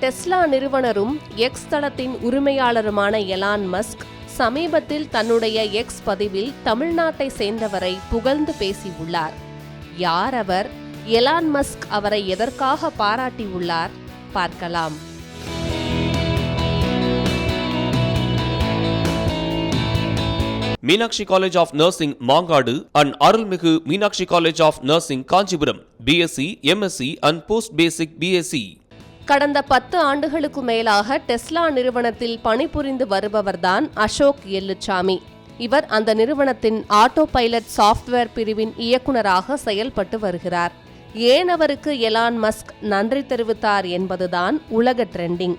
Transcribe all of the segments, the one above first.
Tesla நிறுவனரும் X தளத்தின் உரிமையாளருமான Elon Musk சமீபத்தில் தன்னுடைய எக்ஸ் பதிவில் தமிழ்நாட்டை சேர்ந்தவரை புகழ்ந்து பேசியுள்ளார். யார் அவர்? எலான் மஸ்க் அவரை எதற்காக பாராட்டியுள்ளார்? பார்க்கலாம். Meenakshi college of nursing Mangadu and Arulmigu Meenakshi college of nursing Kanchipuram BSc MSc and post basic BSc கடந்த பத்து ஆண்டுகளுக்கு மேலாக டெஸ்லா நிறுவனத்தில் பணிபுரிந்து வருபவர்தான் அசோக் எல்லுச்சாமி. இவர் அந்த நிறுவனத்தின் ஆட்டோ பைலட் சாஃப்ட்வேர் பிரிவின் இயக்குனராக செயல்பட்டு வருகிறார். ஏன் அவருக்கு எலான் மஸ்க் நன்றி தெரிவித்தார் என்பதுதான் உலக ட்ரெண்டிங்.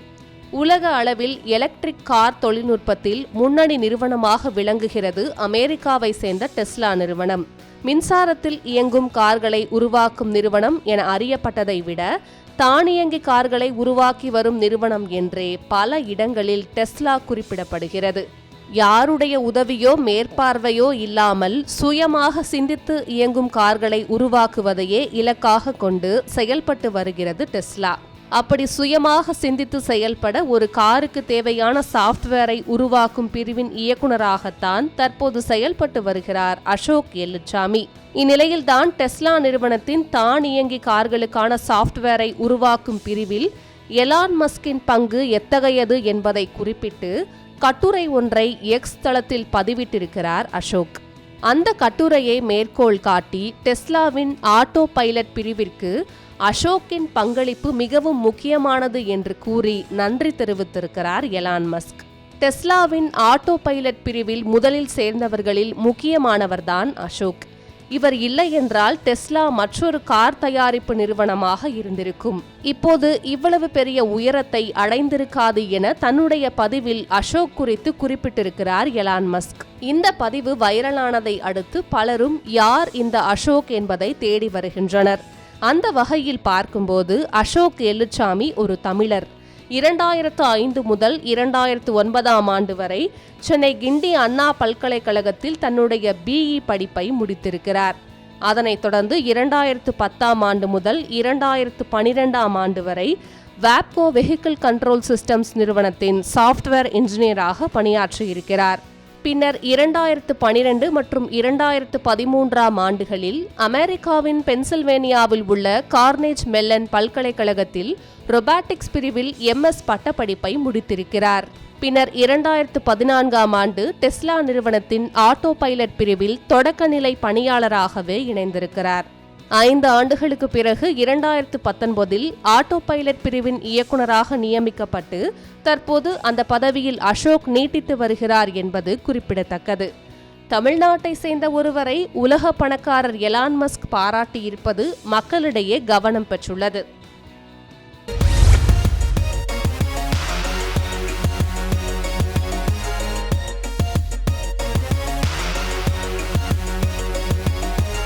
உலக அளவில் எலக்ட்ரிக் கார் தொழில்நுட்பத்தில் முன்னணி நிறுவனமாக விளங்குகிறது அமெரிக்காவை சேர்ந்த டெஸ்லா நிறுவனம். மின்சாரத்தில் இயங்கும் கார்களை உருவாக்கும் நிறுவனம் என அறியப்பட்டதை விட தானியங்கி கார்களை உருவாக்கி வரும் நிறுவனம் என்றே பல இடங்களில் டெஸ்லா குறிப்பிடப்படுகிறது. யாருடைய உதவியோ மேற்பார்வையோ இல்லாமல் சுயமாக சிந்தித்து இயங்கும் கார்களை உருவாக்குவதையே இலக்காக கொண்டு செயல்பட்டு வருகிறது டெஸ்லா. அப்படி சுயமாக சிந்தித்து செயல்பட ஒரு காருக்கு தேவையான சாஃப்ட்வேரை உருவாக்கும் பிரிவின் இயக்குனராகத்தான் தற்போது செயல்பட்டு வருகிறார் அசோக் எல்லுச்சாமி. இந்நிலையில்தான் டெஸ்லா நிறுவனத்தின் தானியங்கி கார்களுக்கான சாஃப்ட்வேரை உருவாக்கும் பிரிவில் எலான் மஸ்கின் பங்கு எத்தகையது என்பதை குறிப்பிட்டு கட்டுரை ஒன்றை எக்ஸ் தளத்தில் பதிவிட்டிருக்கிறார் அசோக். அந்த கட்டுரையை மேற்கோள் காட்டி டெஸ்லாவின் ஆட்டோ பைலட் பிரிவிற்கு அசோக்கின் பங்களிப்பு மிகவும் முக்கியமானது என்று கூறி நன்றி தெரிவித்திருக்கிறார் எலான் மஸ்க். டெஸ்லாவின் ஆட்டோ பைலட் பிரிவில் முதலில் சேர்ந்தவர்களில் முக்கியமானவர்தான் அசோக். இவர் இல்லை என்றால் டெஸ்லா மற்றொரு கார் தயாரிப்பு நிறுவனமாக இருந்திருக்கும். இப்போது இவ்வளவு பெரிய உயரத்தை அடைந்திருக்காது என தன்னுடைய பதிவில் அசோக் குறித்து குறிப்பிட்டிருக்கிறார் எலான் மஸ்க். இந்த பதிவு வைரலானதை அடுத்து பலரும் யார் இந்த அசோக் என்பதை தேடி வருகின்றனர். அந்த வகையில் பார்க்கும்போது அசோக் எல்லுச்சாமி ஒரு தமிழர். இரண்டாயிரத்து ஐந்து முதல் இரண்டாயிரத்து ஒன்பதாம் ஆண்டு வரை சென்னை கிண்டி அண்ணா பல்கலைக்கழகத்தில் தன்னுடைய பிஇ படிப்பை முடித்திருக்கிறார். அதனைத் தொடர்ந்து இரண்டாயிரத்து பத்தாம் ஆண்டு முதல் இரண்டாயிரத்து பனிரெண்டாம் ஆண்டு வரை வேப்கோ வெஹிக்கிள் கண்ட்ரோல் சிஸ்டம்ஸ் நிறுவனத்தின் சாஃப்ட்வேர் இன்ஜினியராக பணியாற்றியிருக்கிறார். பின்னர் இரண்டாயிரத்து பனிரெண்டு மற்றும் இரண்டாயிரத்து பதிமூன்றாம் ஆண்டுகளில் அமெரிக்காவின் பென்சில்வேனியாவில் உள்ள கார்னேஜ் மெல்லன் பல்கலைக்கழகத்தில் ரொபாட்டிக்ஸ் பிரிவில் எம்எஸ் பட்டப்படிப்பை முடித்திருக்கிறார். பின்னர் இரண்டாயிரத்து பதினான்காம் ஆண்டு டெஸ்லா நிறுவனத்தின் ஆட்டோ பைலட் பிரிவில் தொடக்கநிலை பணியாளராகவே இணைந்திருக்கிறார். ஐந்து ஆண்டுகளுக்கு பிறகு இரண்டாயிரத்து பத்தொன்பதில் ஆட்டோ பைலட் பிரிவின் இயக்குநராக நியமிக்கப்பட்டு தற்போது அந்த பதவியில் அசோக் நீட்டித்து வருகிறார் என்பது குறிப்பிடத்தக்கது. தமிழ்நாட்டை சேர்ந்த ஒருவரை உலக பணக்காரர் எலான் மஸ்க் பாராட்டியிருப்பது மக்களிடையே கவனம் பெற்றுள்ளது.